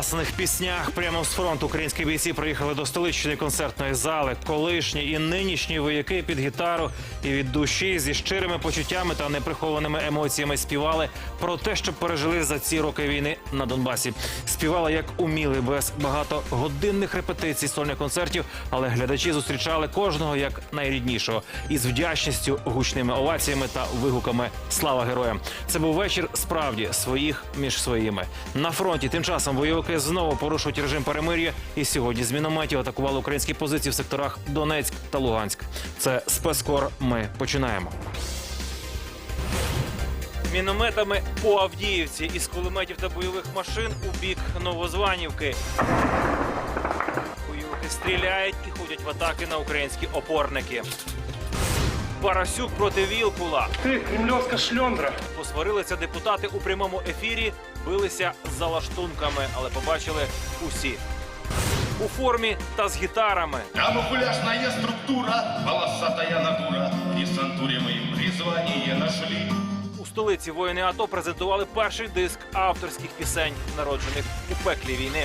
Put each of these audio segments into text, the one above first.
власних піснях. Прямо з фронту українські бійці приїхали до столичної концертної зали. Колишні і нинішні вояки під гітару і від душі зі щирими почуттями та неприхованими емоціями співали про те, що пережили за ці роки війни на Донбасі. Співали як уміли, без багатогодинних репетицій сольних концертів, але глядачі зустрічали кожного як найріднішого із вдячністю, гучними оваціями та вигуками Слава героям! Це був вечір справді своїх між своїми. На фронті тим часом бойовики знову порушують режим перемир'я і сьогодні з мінометів атакували українські позиції в секторах Донецьк та Луганськ. Це спецкор. Ми починаємо. Мінометами по Авдіївці із кулеметів та бойових машин у бік Новозванівки. Бойовики стріляють і ходять в атаки на українські опорники. Парасюк проти Вілкула. Ти кремльовська шльондра. Посварилися депутати у прямому ефірі, билися за лаштунками, але побачили усі. У формі та з гітарами. Камуфляжная структура, волосатая натура, і сантурі им призвание нашли. У столиці воїни АТО презентували перший диск авторських пісень, народжених у пеклі війни.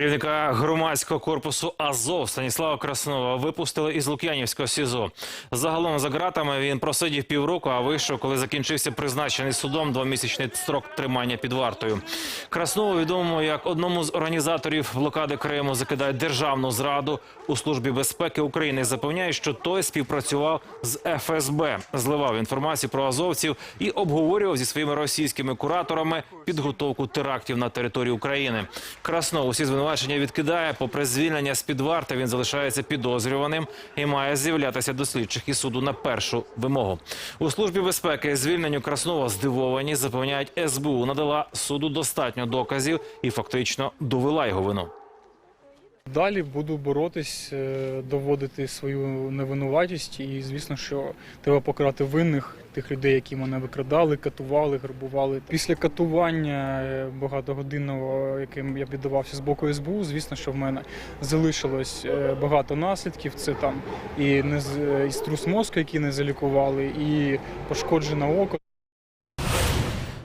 Керівника громадського корпусу Азов Станіслава Краснова випустили із Лук'янівського СІЗО. Загалом за ґратами він просидів півроку, а вийшов, коли закінчився призначений судом двомісячний строк тримання під вартою. Краснову відомо як одному з організаторів блокади Криму закидають державну зраду у службі безпеки України. Запевняють, що той співпрацював з ФСБ, зливав інформацію про азовців і обговорював зі своїми російськими кураторами підготовку терактів на території України. Краснов усі звинувачення відкидає. Попри звільнення з під варти, він залишається підозрюваним і має з'являтися до слідчих і суду на першу вимогу. У службі безпеки звільненню Краснова здивовані. Запевняють, СБУ надала суду достатньо доказів і фактично довела його вину. Далі буду боротись, е, доводити свою невинуватість, і звісно, що треба покарати винних тих людей, які мене викрадали, катували, грабували. Після катування е, багатогодинного, яким я піддавався з боку СБУ, звісно, що в мене залишилось е, багато наслідків. Це там і не і струс мозку, який не залікували, і пошкоджене око.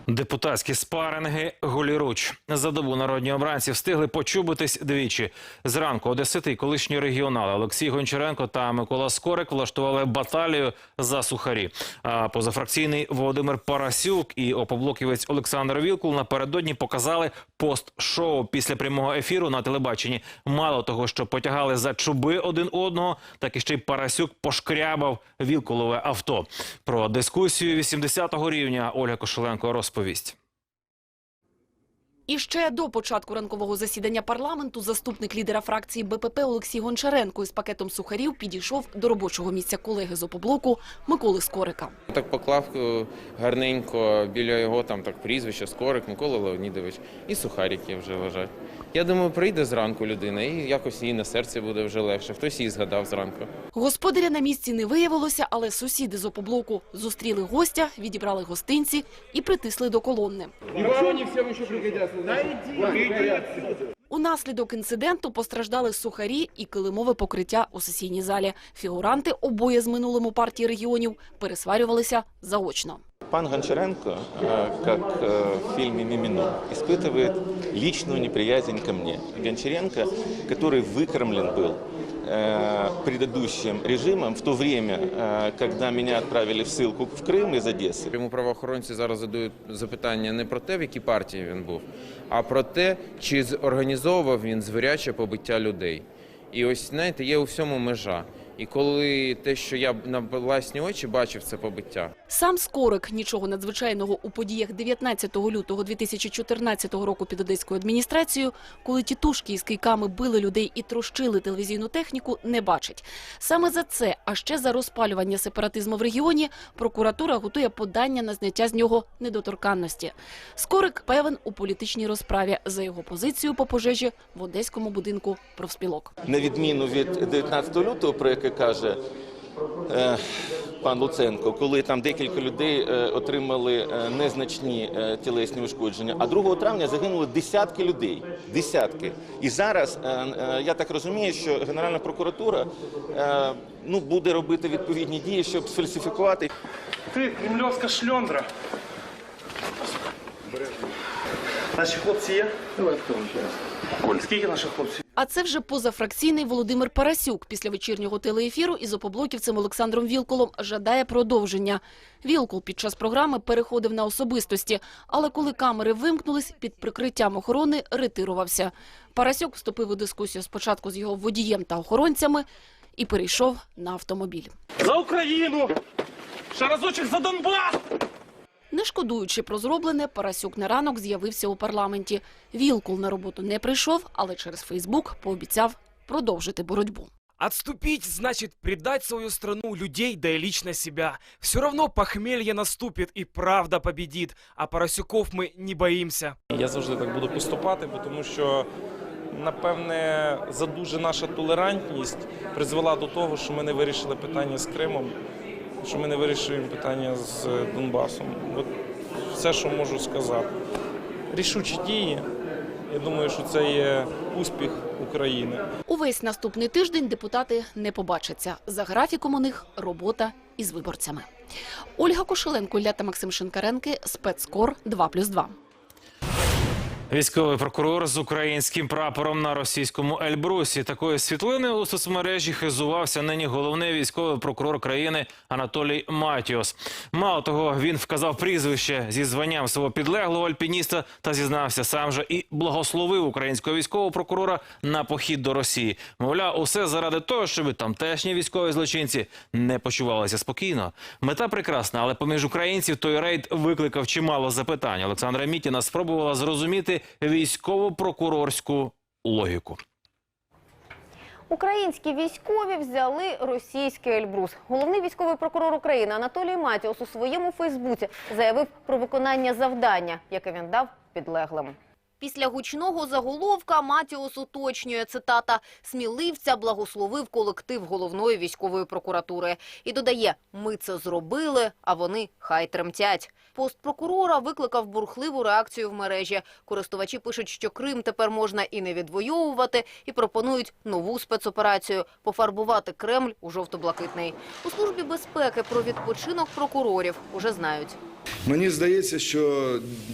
Депутатські спаринги голіруч. За добу народні обранці встигли почубитись двічі. Зранку одесити колишні регіонали Олексій Гончаренко та Микола Скорик влаштували баталію за сухарі. А позафракційний Володимир Парасюк і опоблоківець Олександр Вілкул напередодні показали пост-шоу після прямого ефіру на телебаченні. Мало того, що потягали за чуби один одного, так і ще й Парасюк пошкрябав Вілкулове авто. Про дискусію 80-го рівня Ольга Кошеленко розповість. І ще до початку ранкового засідання парламенту заступник лідера фракції БПП Олексій Гончаренко із пакетом сухарів підійшов до робочого місця колеги з опоблоку Миколи Скорика. Так поклав е, гарненько біля його там так прізвище Скорик Микола Леонідович і сухарики вже лежать. Я думаю, прийде зранку людина і якось їй на серці буде вже легше. Хтось її згадав зранку. Господаря на місці не виявилося, але сусіди з опоблоку зустріли гостя, відібрали гостинці і притисли до колонни. Унаслідок інциденту постраждали сухарі і килимове покриття у сесійній залі. Фігуранти обоє з минулим у партії регіонів пересварювалися заочно. Пан Гончаренко, э, как э, в фильме «Мимино», испытывает личную неприязнь ко мне. Гончаренко, который выкормлен был э, предыдущим режимом в то время, э, когда меня отправили в ссылку в Крым из Одессы. Йому правоохоронці зараз задають запитання не про те, в якій партії він був, а про те, чи зорганізовував він звіряче побиття людей. І ось знаєте, є у всьому межа. І коли те, що я на власні очі бачив, це побиття. Сам Скорик нічого надзвичайного у подіях 19 лютого 2014 року під одеською адміністрацією, коли тітушки із кийками били людей і трощили телевізійну техніку, не бачить. Саме за це, а ще за розпалювання сепаратизму в регіоні, прокуратура готує подання на зняття з нього недоторканності. Скорик певен у політичній розправі за його позицію по пожежі в одеському будинку профспілок. На відміну від 19 лютого, про яке каже е, пан Луценко, коли там декілька людей е, отримали е, незначні тілесні ушкодження. А 2 травня загинули десятки людей. Десятки. І зараз я так розумію, що Генеральна прокуратура ну, буде робити відповідні дії, щоб сфальсифікувати Ти кремльовська шльондра. Наші хлопці є? Давай Скільки наших хлопців? А це вже позафракційний Володимир Парасюк після вечірнього телеефіру із опоблоківцем Олександром Вілколом жадає продовження. Вілкол під час програми переходив на особистості, але коли камери вимкнулись, під прикриттям охорони ретирувався. Парасюк вступив у дискусію спочатку з його водієм та охоронцями і перейшов на автомобіль. За Україну! Ще разочок за Донбас! Не шкодуючи про зроблене, Парасюк на ранок з'явився у парламенті. Вілкул на роботу не прийшов, але через Фейсбук пообіцяв продовжити боротьбу. Отступить значит предать свою страну, людей, да и лично себя. Все равно похмелье наступит и правда победит, а Поросюков мы не боимся. Я завжди так буду поступати, тому що напевне задуже наша толерантність призвела до того, що ми не вирішили питання з Кримом, що ми не вирішуємо питання з Донбасом. От все, що можу сказати. Рішучі дії. Я думаю, що це є успіх України. Увесь наступний тиждень депутати не побачаться. За графіком у них робота із виборцями. Ольга Кошеленко, Лята та Максим Шинкаренки, спецкор 2+,2. Військовий прокурор з українським прапором на російському Ельбрусі. Такої світлини у соцмережі хизувався нині головний військовий прокурор країни Анатолій Матіос. Мало того, він вказав прізвище зі званням свого підлеглого альпініста та зізнався сам же і благословив українського військового прокурора на похід до Росії. Мовляв, усе заради того, щоб тамтешні військові злочинці не почувалися спокійно. Мета прекрасна, але поміж українців той рейд викликав чимало запитань. Олександра Мітіна спробувала зрозуміти військово-прокурорську логіку. Українські військові взяли російський Ельбрус. Головний військовий прокурор України Анатолій Матіос у своєму Фейсбуці заявив про виконання завдання, яке він дав підлеглим. Після гучного заголовка Матіос уточнює цитата «Сміливця благословив колектив головної військової прокуратури» і додає «Ми це зробили, а вони хай тремтять». Пост прокурора викликав бурхливу реакцію в мережі. Користувачі пишуть, що Крим тепер можна і не відвоювати, і пропонують нову спецоперацію – пофарбувати Кремль у жовто-блакитний. У Службі безпеки про відпочинок прокурорів уже знають. Мені здається, що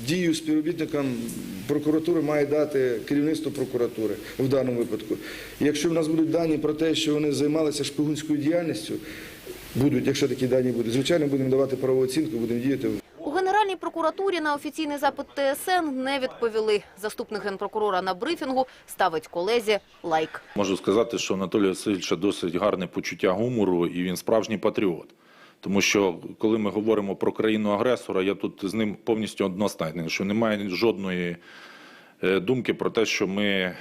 дію співробітникам прокуратури має дати керівництво прокуратури в даному випадку. Якщо в нас будуть дані про те, що вони займалися шпигунською діяльністю, будуть, якщо такі дані будуть, звичайно, будемо давати правову оцінку, будемо діяти У Генеральній прокуратурі на офіційний запит ТСН не відповіли. Заступник генпрокурора на брифінгу ставить колезі лайк. Можу сказати, що Анатолія Васильовича досить гарне почуття гумору, і він справжній патріот. Тому що коли ми говоримо про країну агресора, я тут з ним повністю одностайний, що немає жодної думки про те, що ми е,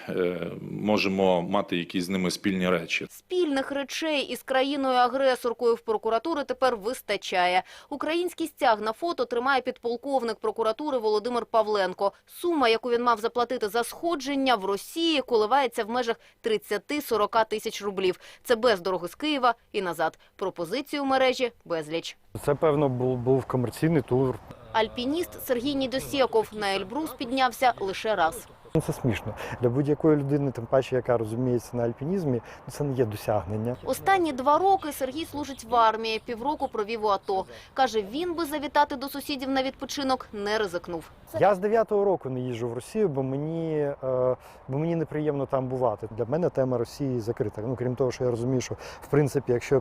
можемо мати якісь з ними спільні речі. Спільних речей із країною-агресоркою в прокуратури тепер вистачає. Український стяг на фото тримає підполковник прокуратури Володимир Павленко. Сума, яку він мав заплатити за сходження в Росії, коливається в межах 30-40 тисяч рублів. Це без дороги з Києва і назад. Пропозицію мережі безліч. Це, певно, був, був комерційний тур. Альпініст Сергій Нідосєков на Ельбрус піднявся лише раз. Ну, Це смішно. Для будь-якої людини, тим паче, яка розуміється на альпінізмі, ну, це не є досягнення. Останні два роки Сергій служить в армії, півроку провів у АТО. Каже, він би завітати до сусідів на відпочинок не ризикнув. Я з 9-го року не їжджу в Росію, бо мені, е, бо мені неприємно там бувати. Для мене тема Росії закрита. Ну, крім того, що я розумію, що в принципі, якщо я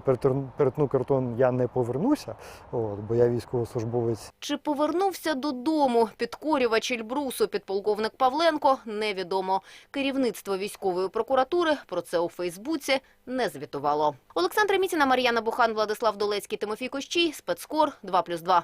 перетну кордон, я не повернуся, от, бо я військовослужбовець. Чи повернувся додому підкорювач Ельбрусу підполковник Павленко, невідомо. Керівництво військової прокуратури про це у Фейсбуці не звітувало. Олександра Міціна, Мар'яна Бухан, Владислав Долецький, Тимофій Кощій, спецкор 2+,2.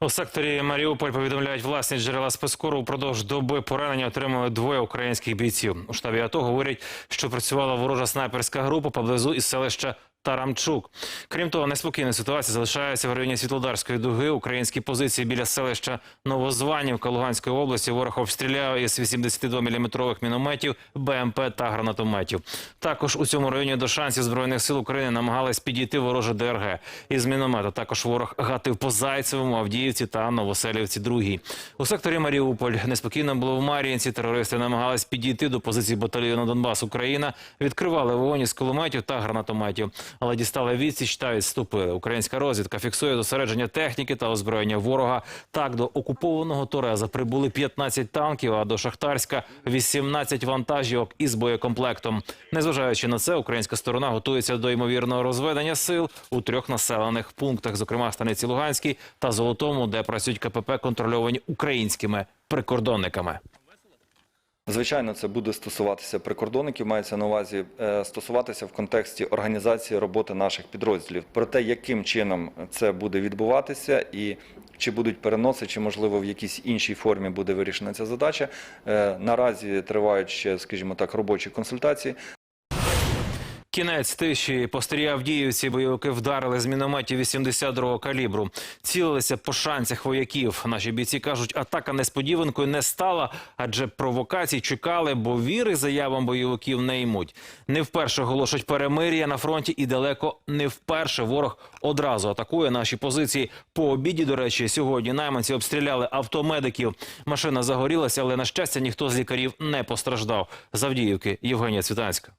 У секторі Маріуполь повідомляють власні джерела спецкору. Упродовж доби поранення отримали двоє українських бійців. У штабі АТО говорять, що працювала ворожа снайперська група поблизу із селища Тарамчук. Крім того, неспокійна ситуація залишається в районі Світлодарської дуги. Українські позиції біля селища Новозванівка Луганської області ворог обстріляв із 82-мм мінометів, БМП та гранатометів. Також у цьому районі до шансів збройних сил України намагались підійти вороже ДРГ із міномета. Також ворог гатив по Зайцевому, Авдіївці та Новоселівці. Другій у секторі Маріуполь неспокійно було в Мар'їнці. Терористи намагались підійти до позицій батальйону Донбас Україна. Відкривали вогонь із кулеметів та гранатометів, але дістали відсіч та відступили. Українська розвідка фіксує зосередження техніки та озброєння ворога. Так до окупованого Тореза прибули 15 танків, а до Шахтарська 18 вантажівок із боєкомплектом. Незважаючи на це, українська сторона готується до ймовірного розведення сил у трьох населених пунктах, зокрема станиці Луганській та Золотому, де працюють КПП, контрольовані українськими прикордонниками. Звичайно, це буде стосуватися прикордонників, мається на увазі е, стосуватися в контексті організації роботи наших підрозділів. Про те, яким чином це буде відбуватися, і чи будуть переноси, чи можливо в якійсь іншій формі буде вирішена ця задача. е, Наразі тривають ще, скажімо так, робочі консультації. Кінець тиші по старій Авдіївці бойовики вдарили з мінометів 82-го калібру. Цілилися по шанцях вояків. Наші бійці кажуть, атака несподіванкою не стала, адже провокацій чекали, бо віри заявам бойовиків не ймуть. Не вперше оголошують перемир'я на фронті, і далеко не вперше ворог одразу атакує наші позиції. По обіді, до речі, сьогодні найманці обстріляли автомедиків. Машина загорілася, але на щастя ніхто з лікарів не постраждав. З Авдіївки Євгенія Цвітанська.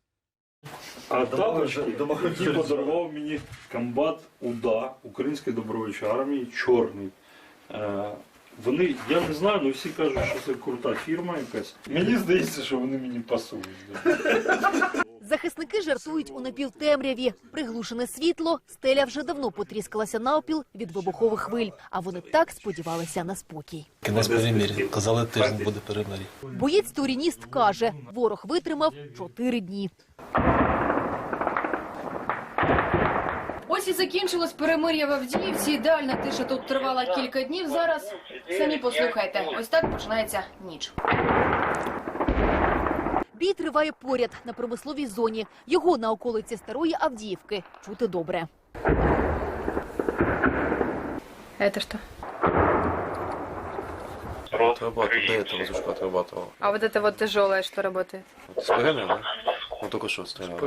А також які подарував мені комбат УДА Української добровольчої армії Чорний. Вони, я не знаю, але всі кажуть, що це крута фірма якась. Мені здається, що вони мені пасують. Захисники жартують у напівтемряві. Приглушене світло, стеля вже давно потріскалася навпіл від вибухових хвиль. А вони так сподівалися на спокій. Кінець перемир'я. Казали, тиждень буде перемир'я. Боєць турініст каже, ворог витримав чотири дні. Ось і закінчилось перемир'я в Авдіївці. Ідеальна тиша тут тривала кілька днів. Зараз самі послухайте. Ось так починається ніч. Бій триває поряд на промисловій зоні. Його на околиці старої Авдіївки чути добре. Это что? Отрабатывал, до этого звучка отрабатывал. А вот это вот тяжелое, что работает? С ПГ, да? Ну, только что стрелял.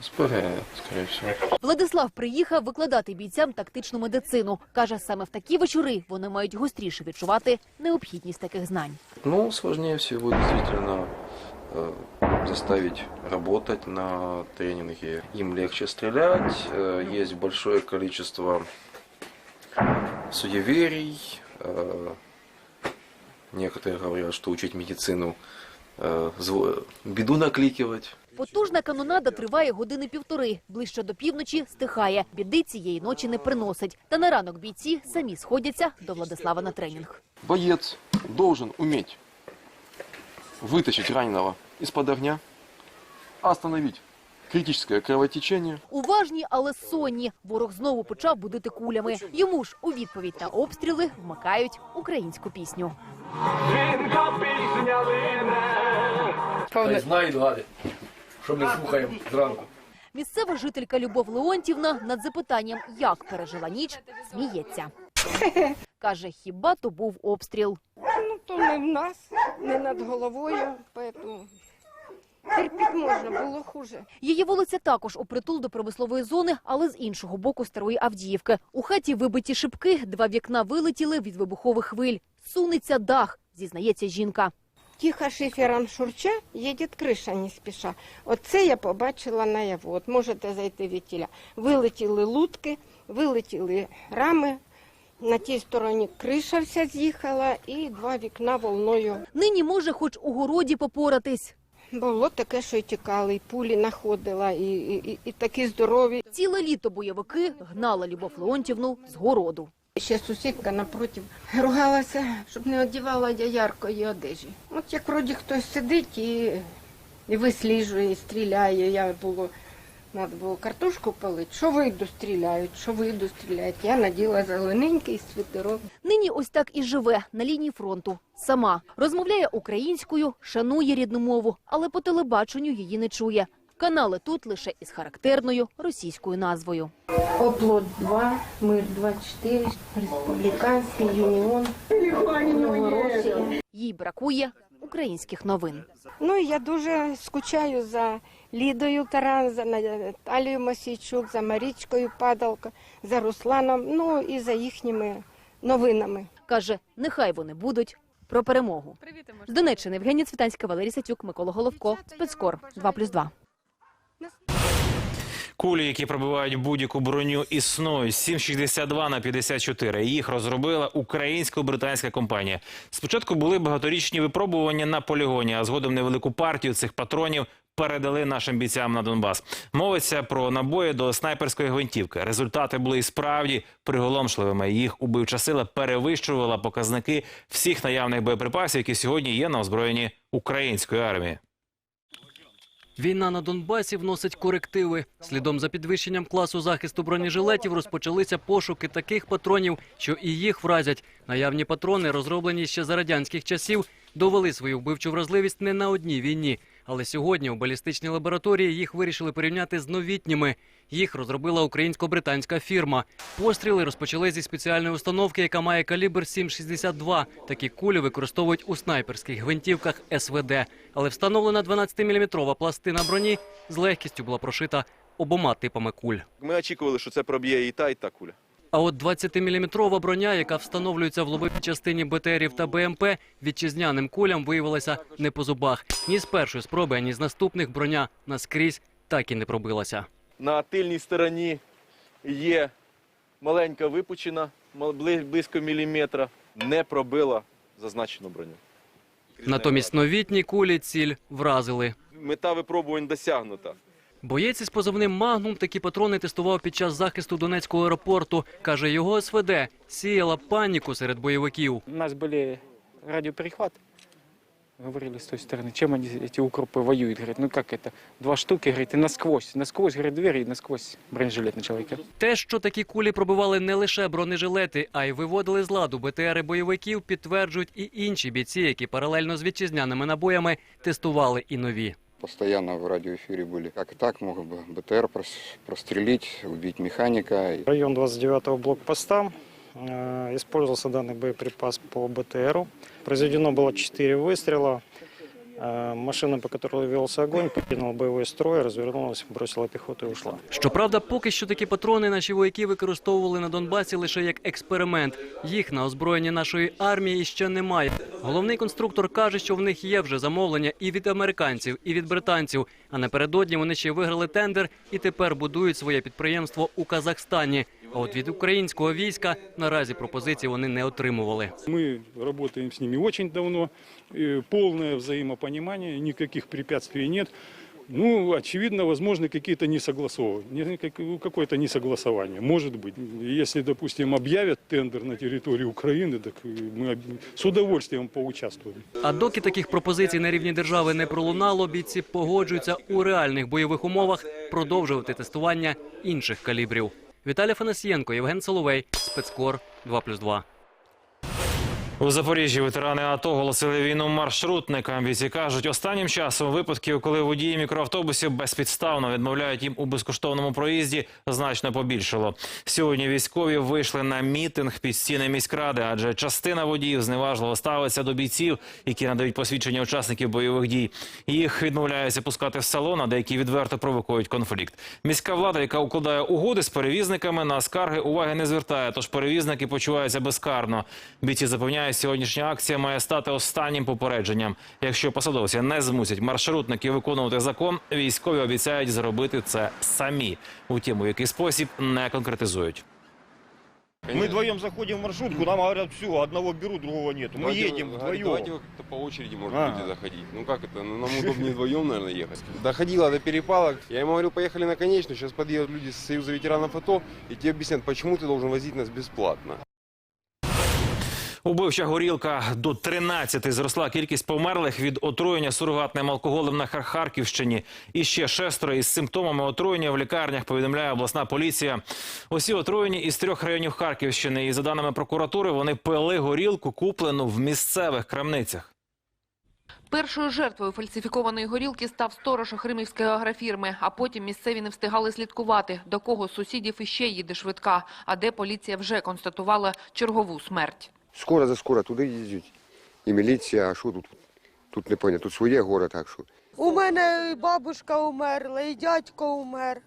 С ПГ, скорее всего. Владислав приїхав викладати бійцям тактичну медицину. Каже, саме в такі вечори вони мають гостріше відчувати необхідність таких знань. Ну, сложнее всего действительно э, заставить работать на тренинге. Им легче стрелять, э, есть большое количество суеверий. э, Некоторые говорят, что учить медицину э, зво- беду накликивать. Потужна канонада триває години півтори. Ближче до півночі стихає. Біди цієї ночі не приносить. Та на ранок бійці самі сходяться до Владислава на тренінг. Боец должен уметь вытащить раненого из-под огня, остановить критическое кровотечение. Уважні, але сонні. Ворог знову почав будити кулями. Йому ж у відповідь на обстріли вмикають українську пісню. Знають гади, що ми слухаємо зранку. Місцева жителька Любов Леонтівна над запитанням, як пережила ніч, сміється. Каже, хіба то був обстріл. Ну, то не в нас, не над головою, поэтому терпіти можна, було хуже. Її вулиця також опритул до промислової зони, але з іншого боку старої Авдіївки. У хаті вибиті шибки, два вікна вилетіли від вибухових хвиль. Сунеться дах, зізнається жінка. Тихо шифером шурча, їде криша не спіша. Оце я побачила наяву. От можете зайти від тіля. Вилетіли лутки, вилетіли рами. На тій стороні криша вся з'їхала і два вікна волною. Нині може хоч у городі попоратись. Було таке, що й тікали, і пулі знаходила, і, і, і, і такі здорові. Ціле літо бойовики гнали Любов Леонтівну з городу. Ще сусідка напротив ругалася, щоб не одягала я яркої одежі. От як вроді хтось сидить і, і висліджує, і стріляє. Я було, треба було картошку палити. Що вийду стріляють, що вийду стріляють. Я наділа зелененький свитерок. Нині ось так і живе на лінії фронту. Сама розмовляє українською, шанує рідну мову, але по телебаченню її не чує. Канали тут лише із характерною російською назвою. Оплот 2, Мир 24, Республіканський, Юніон, Новоросія. Їй бракує українських новин. Ну я дуже скучаю за Лідою Таран, за Наталією Мосійчук, за Марічкою Падалко, за Русланом, ну і за їхніми новинами. Каже, нехай вони будуть про перемогу. З Донеччини Євгенія Цвітанська, Валерій Сатюк, Микола Головко, Спецкор 2+,2. Кулі, які пробивають будь-яку броню, існують 7,62 на 54. Їх розробила українсько-британська компанія. Спочатку були багаторічні випробування на полігоні, а згодом невелику партію цих патронів передали нашим бійцям на Донбас. Мовиться про набої до снайперської гвинтівки. Результати були і справді приголомшливими. Їх убивча сила перевищувала показники всіх наявних боєприпасів, які сьогодні є на озброєнні української армії. Війна на Донбасі вносить корективи. Слідом за підвищенням класу захисту бронежилетів розпочалися пошуки таких патронів, що і їх вразять. Наявні патрони, розроблені ще за радянських часів, довели свою вбивчу вразливість не на одній війні. Але сьогодні у балістичній лабораторії їх вирішили порівняти з новітніми. Їх розробила українсько-британська фірма. Постріли розпочали зі спеціальної установки, яка має калібр 7,62. Такі кулі використовують у снайперських гвинтівках СВД. Але встановлена 12-мм пластина броні з легкістю була прошита обома типами куль. Ми очікували, що це проб'є і та, і та куля. А от 20-мм броня, яка встановлюється в лобовій частині БТРів та БМП, вітчизняним кулям виявилася не по зубах. Ні з першої спроби, ні з наступних броня наскрізь так і не пробилася. На тильній стороні є маленька випучина, близько міліметра, не пробила зазначену броню. Натомість новітні кулі ціль вразили. Мета випробувань досягнута. Боєць із позивним «Магнум» такі патрони тестував під час захисту Донецького аеропорту. Каже, його СВД сіяла паніку серед бойовиків. У нас были радиоперехваты. Говорили с той стороны, чем они, эти укропы, воюют. Говорит, ну как это, два штуки, говорит, и насквозь. Насквозь, говорит, двери и насквозь бронежилет на человека. Те, що такі кулі пробивали не лише бронежилети, а й виводили з ладу БТРи бойовиків, підтверджують і інші бійці, які паралельно з вітчизняними набоями тестували і нові. Постоянно в радиоэфире были. Как и так мог бы БТР прос- прострелить, убить механика. Район 29-го блокпоста. Э, Использовался данный боеприпас по БТРу. Произведено было 4 выстрела. Э, Машина, по которой велся огонь, покинула боевой строй, развернулась, бросила пехоту и ушла. Щоправда, поки що такі патрони наші вояки використовували на Донбасі лише як експеримент. Їх на озброєнні нашої армії ще немає. Головний конструктор каже, що в них є вже замовлення і від американців, і від британців. А напередодні вони ще виграли тендер і тепер будують своє підприємство у Казахстані. А от від українського війська наразі пропозицій вони не отримували. Мы работаем с ними очень давно, э, полное взаимопонимание, никаких препятствий нет. Ну, очевидно, возможны какие-то несогласования, какое-то несогласование, может быть. Если, допустим, объявят тендер на территории Украины, так э, мы об- с удовольствием поучаствуем. А доки таких пропозицій на рівні держави не пролунало, бійці погоджуються у реальних бойових умовах продовжувати тестування інших калібрів. Віталій Фанасієнко, Євген Соловей, спецкор 2+,2. У Запоріжжі ветерани АТО оголосили війну маршрутникам. Бійці кажуть, останнім часом випадків, коли водії мікроавтобусів безпідставно відмовляють їм у безкоштовному проїзді, значно побільшало. Сьогодні військові вийшли на мітинг під стіни міськради, адже частина водіїв зневажливо ставиться до бійців, які надають посвідчення учасників бойових дій. Їх відмовляються пускати в салон, а деякі відверто провокують конфлікт. Міська влада, яка укладає угоди з перевізниками, на скарги уваги не звертає. Тож перевізники почуваються безкарно. Бійці запевняють, сьогоднішня акція має стати останнім попередженням. Якщо посадовці не змусять маршрутників виконувати закон, військові обіцяють зробити це самі. Утім, у який спосіб не конкретизують. Мы вдвоем заходим в маршрутку, нам говорят, все, одного берут, другого нет. Мы Давайте- едем давайте- вдвоем. Давайте как-то по очереди, может, А. будете заходить. Ну как это? Ну, нам удобнее вдвоем, наверное, ехать. Доходило до перепалок. Я ему говорю, поехали на конечную. Сейчас подъедут люди с Союза ветеранов АТО и тебе объяснят, почему ты должен возить нас бесплатно. Убивча горілка до 13 зросла кількість померлих від отруєння сурогатним алкоголем на Харківщині. І ще шестеро із симптомами отруєння в лікарнях повідомляє обласна поліція. Усі отруєні із трьох районів Харківщини. І за даними прокуратури, вони пили горілку, куплену в місцевих крамницях. Першою жертвою фальсифікованої горілки став сторож Охримівської агрофірми, а потім місцеві не встигали слідкувати, до кого сусідів іще їде швидка, а де поліція вже констатувала чергову смерть. Скоро за скоро туди їздять. І міліція, а що тут? Тут не понятно, тут своє горе, так що. У мене і бабушка умерла, і дядько умер.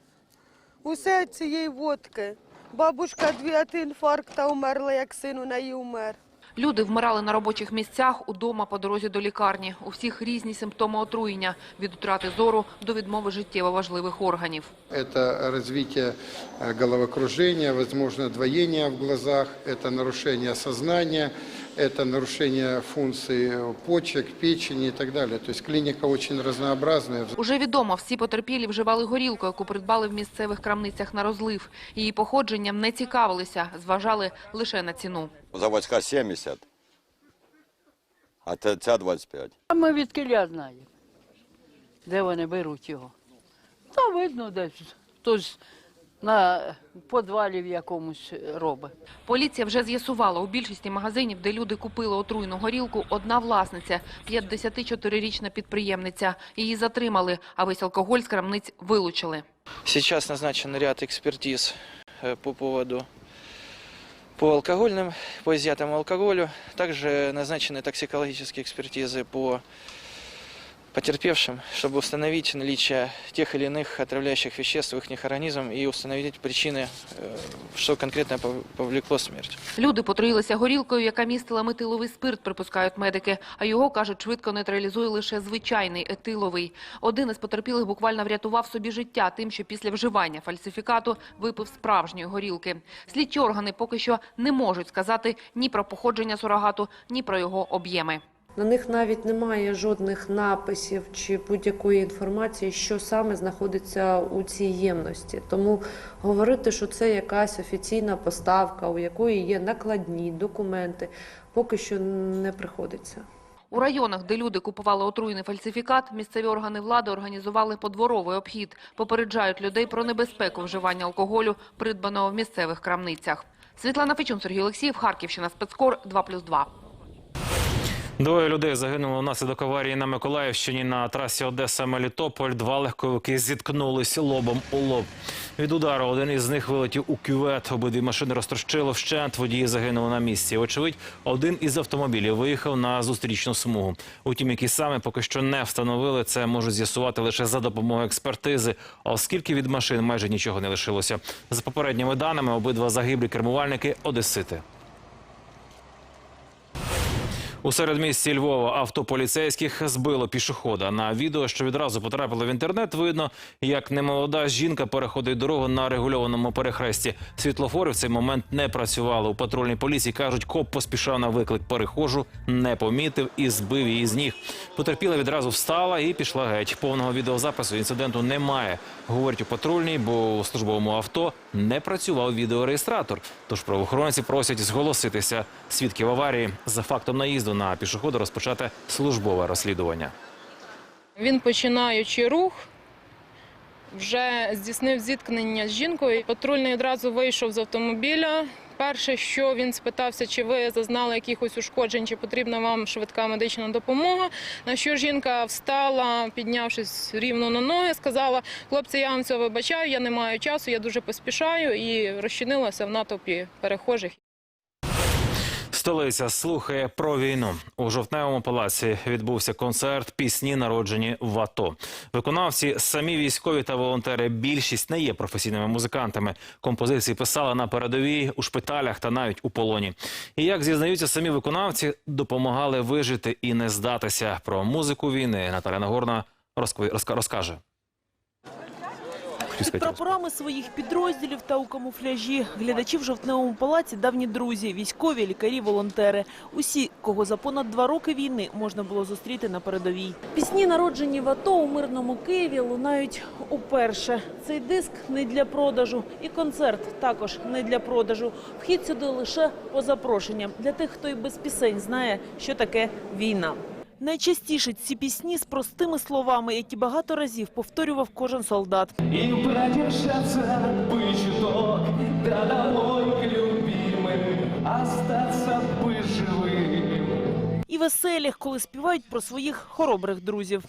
Усе цієї водки. Бабушка від інфаркта умерла, як син у неї умер. Люди вмирали на робочих місцях, удома по дорозі до лікарні. У всіх різні симптоми отруєння – від утрати зору до відмови життєво важливих органів. Это развитие э, головокружения, возможно, двоение в глазах, это нарушение сознания, это нарушение функций почек, печени и так далее. То есть клиника очень разнообразная. Уже відомо, всі потерпілі вживали горілку, яку придбали в місцевих крамницях на розлив. Її походженням не цікавилися, зважали лише на ціну. Заводська 70, а ця- ця 25. А ми від кіля знаємо, де вони беруть його. Та видно десь. Хтось на подвалі в якомусь робить. Поліція вже з'ясувала, у більшості магазинів, де люди купили отруйну горілку, одна власниця – 54-річна підприємниця. Її затримали, а весь алкоголь з крамниць вилучили. Сейчас назначен ряд экспертиз э, по поводу по алкогольным, по изъятому алкоголю. Также назначены токсикологические экспертизы по потерпевшим, чтобы установить наличие тех или иных отравляющих веществ в их организм и установить причины, э, что конкретно пов- повлекло смерть. Люди потруїлися горілкою, яка містила метиловий спирт, припускають медики. А його, кажуть, швидко нейтралізує лише звичайний етиловий. Один із потерпілих буквально врятував собі життя тим, що після вживання фальсифікату випив справжньої горілки. Слідчі органи поки що не можуть сказати ні про походження сурогату, ні про його об'єми. На них навіть немає жодних написів чи будь-якої інформації, що саме знаходиться у цій ємності. Тому говорити, що це якась офіційна поставка, у якої є накладні документи, поки що не приходиться. У районах, де люди купували отруйний фальсифікат, місцеві органи влади організували подворовий обхід. Попереджають людей про небезпеку вживання алкоголю, придбаного в місцевих крамницях. Світлана Фечун, Сергій Олексіїв, Харківщина, спецкор 2+,2. Двоє людей загинуло внаслідок аварії на Миколаївщині на трасі Одеса-Мелітополь. Два легковики зіткнулись лобом у лоб. Від удару один із них вилетів у кювет. Обидві машини розтрощило вщент. Водії загинули на місці. Очевидь, один із автомобілів виїхав на зустрічну смугу. Утім, які саме поки що не встановили, це можуть з'ясувати лише за допомогою експертизи, оскільки від машин майже нічого не лишилося. За попередніми даними, обидва загиблі кермувальники одесити. У середмісті Львова авто поліцейських збило пішохода. На відео, що відразу потрапило в інтернет, видно, як немолода жінка переходить дорогу на регульованому перехресті. Світлофори в цей момент не працювали. У патрульній поліції кажуть, коп поспішав на виклик перехожу, не помітив і збив її з ніг. Потерпіла відразу встала і пішла геть. Повного відеозапису інциденту немає. Говорять у патрульній, бо у службовому авто не працював відеореєстратор. Тож правоохоронці просять зголоситися свідків аварії за фактом наїзду на пішохода розпочати службове розслідування. Він, починаючи рух, вже здійснив зіткнення з жінкою. Патрульний одразу вийшов з автомобіля. Перше, що він спитався, чи ви зазнали якихось ушкоджень, чи потрібна вам швидка медична допомога. На що жінка встала, піднявшись рівно на ноги, сказала: хлопці, я вам це вибачаю, я не маю часу, я дуже поспішаю і розчинилася в натовпі перехожих. Столиця слухає про війну. У жовтневому палаці відбувся концерт пісні, народжені в АТО. Виконавці самі військові та волонтери. Більшість не є професійними музикантами. Композиції писали на передовій у шпиталях та навіть у полоні. І як зізнаються самі виконавці, допомагали вижити і не здатися. Про музику війни Наталя Нагорна розкаже. Під прапорами своїх підрозділів та у камуфляжі глядачі в жовтневому палаці давні друзі, військові, лікарі, волонтери. Усі, кого за понад два роки війни можна було зустріти на передовій. Пісні, народжені в АТО у мирному Києві, лунають уперше. Цей диск не для продажу, і концерт також не для продажу. Вхід сюди лише по запрошенням для тих, хто і без пісень знає, що таке війна. Найчастіше ці пісні з простими словами, які багато разів повторював кожен солдат. И продержаться бы чуток, да домой к любимым, остаться бы живым. І веселі, коли співають про своїх хоробрих друзів.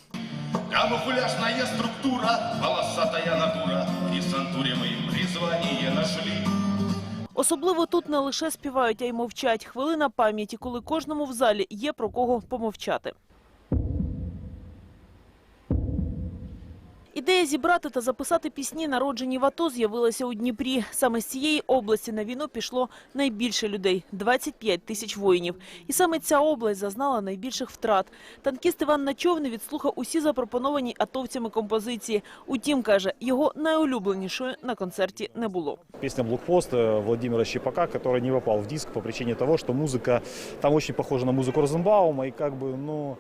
Камуфляжная структура, волосатая натура, в десантуре мы призвание нашли. Особливо тут не лише співають, а й мовчать. Хвилина пам'яті, коли кожному в залі є про кого помовчати. Ідея зібрати та записати пісні, народжені в АТО, з'явилася у Дніпрі. Саме з цієї області на війну пішло найбільше людей – 25 тисяч воїнів. І саме ця область зазнала найбільших втрат. Танкіст Іван Начовний відслухав усі запропоновані атовцями композиції. Утім, каже, його найулюбленішою на концерті не було. Песня «Блокпост» э, Владимира Щепака, который не попал в диск по причине того, что музыка там очень похожа на музыку Розенбаума, и как бы, ну,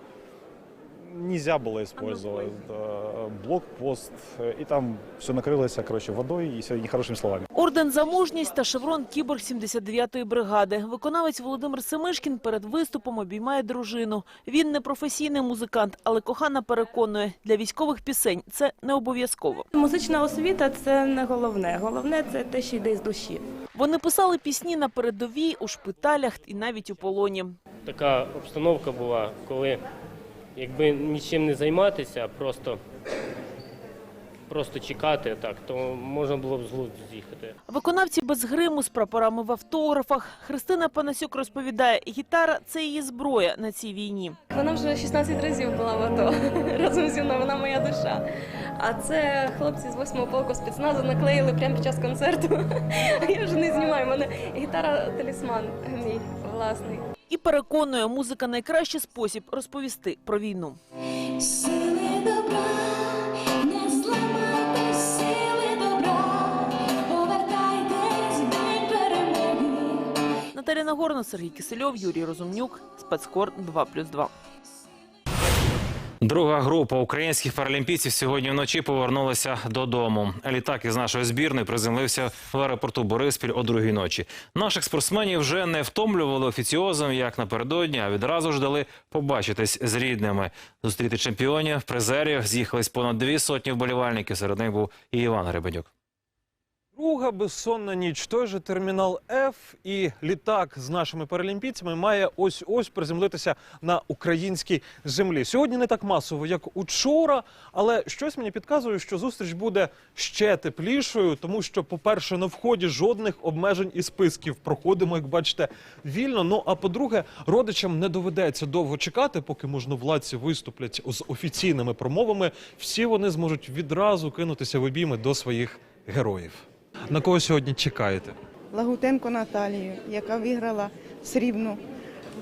нельзя было использовать да, блокпост, э, и там все накрылось, короче, водой и все нехорошими словами. Орден за мужність та шеврон Кіборг 79-ї бригади. Виконавець Володимир Семишкін перед виступом обіймає дружину. Він не професійний музикант, але кохана переконує, для військових пісень це не обов'язково. Музична освіта це не головне. Головне це те, що йде з душі. Вони писали пісні на передовій, у шпиталях і навіть у полоні. така обстановка була, коли якби нічим не займатися, а просто, просто чекати так, то можна було б з глузду з'їхати. Виконавці без гриму з прапорами в автографах. Христина Панасюк розповідає, гітара – це її зброя на цій війні. Вона вже 16 разів була в АТО разом зі мною, вона моя душа. А це хлопці з 8-го полку спецназу наклеїли прямо під час концерту. А я вже не знімаю. Мене гітара талісман мій власний. І переконує, музика – найкращий спосіб розповісти про війну. Наталя Нагорна, Сергій Кисельов, Юрій Розумнюк, Спецкор 2+,2. Друга група українських паралімпійців сьогодні вночі повернулася додому. Літак із нашої збірної приземлився в аеропорту Бориспіль о другій ночі. Наших спортсменів вже не втомлювали офіціозом, як напередодні, а відразу ж дали побачитись з рідними. Зустріти чемпіонів, призерів з'їхались понад дві сотні вболівальників. Серед них був і Іван Гребенюк. Друга безсонна ніч. Той же термінал F і літак з нашими паралімпійцями має ось ось приземлитися на українській землі. Сьогодні не так масово, як учора, але щось мені підказує, що зустріч буде ще теплішою, тому що, по-перше, на вході жодних обмежень і списків проходимо, як бачите, вільно. Ну а по-друге, родичам не доведеться довго чекати, поки можновладці виступлять з офіційними промовами. Всі вони зможуть відразу кинутися в обійми до своїх героїв. На кого сьогодні чекаєте? Лагутенко Наталію, яка виграла срібну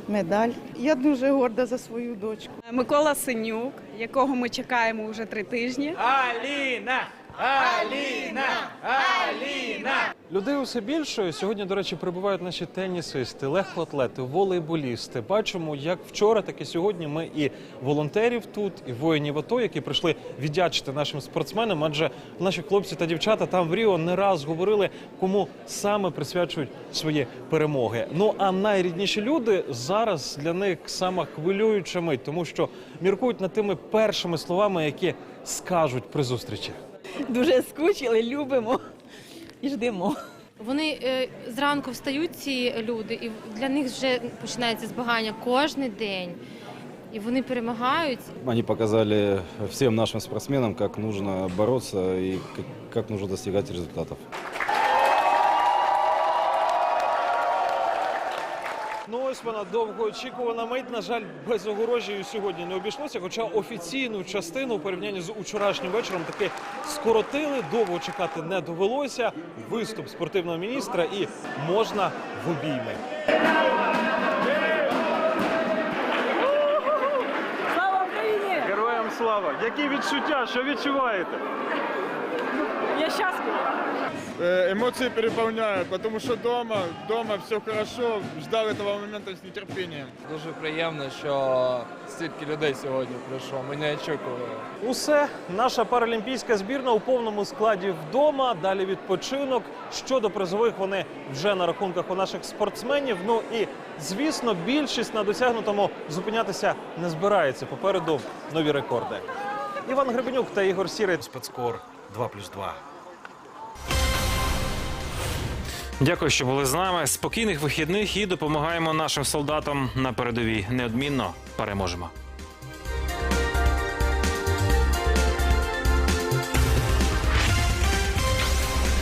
медаль. Я дуже горда за свою дочку. Микола Синюк, якого ми чекаємо вже три тижні. Аліна! Аліна! Аліна! Людей усе більше. Сьогодні, до речі, прибувають наші тенісисти, легкоатлети, волейболісти. Бачимо, як вчора, так і сьогодні ми і волонтерів тут, і воїнів АТО, які прийшли віддячити нашим спортсменам. Адже наші хлопці та дівчата там в Ріо не раз говорили, кому саме присвячують свої перемоги. Ну а найрідніші люди зараз для них сама хвилююча мить, тому що міркують над тими першими словами, які скажуть при зустрічі. Дуже скучили, любимо і ждемо. Вони е, зранку встають ці люди, і для них вже починається збагання кожен день. І вони перемагають. Вони показали всім нашим спортсменам, як потрібно боротися і як потрібно нужно достигать ось вона довгоочікувана мить. На жаль, без огорожі сьогодні не обійшлося. Хоча офіційну частину у порівнянні з учорашнім вечором таки скоротили. Довго чекати не довелося. Виступ спортивного міністра і можна в обійми. Героям слава! Які відчуття? Що відчуваєте? Я щаслива. Э, Эмоции переполняют, потому что дома, дома все хорошо, ждал этого момента с нетерпением. Дуже приємно, що стільки людей сьогодні прийшло. Ми не очікували. Усе наша паралімпійська збірна у повному складі вдома. Далі відпочинок. Щодо призових, вони вже на рахунках у наших спортсменів. Ну і звісно, більшість на досягнутому зупинятися не збирається. Попереду нові рекорди. Іван Гребенюк та Ігор Сірий. Спецкор 2+,2. Дякую, що були з нами. Спокійних вихідних і допомагаємо нашим солдатам на передовій. Неодмінно переможемо.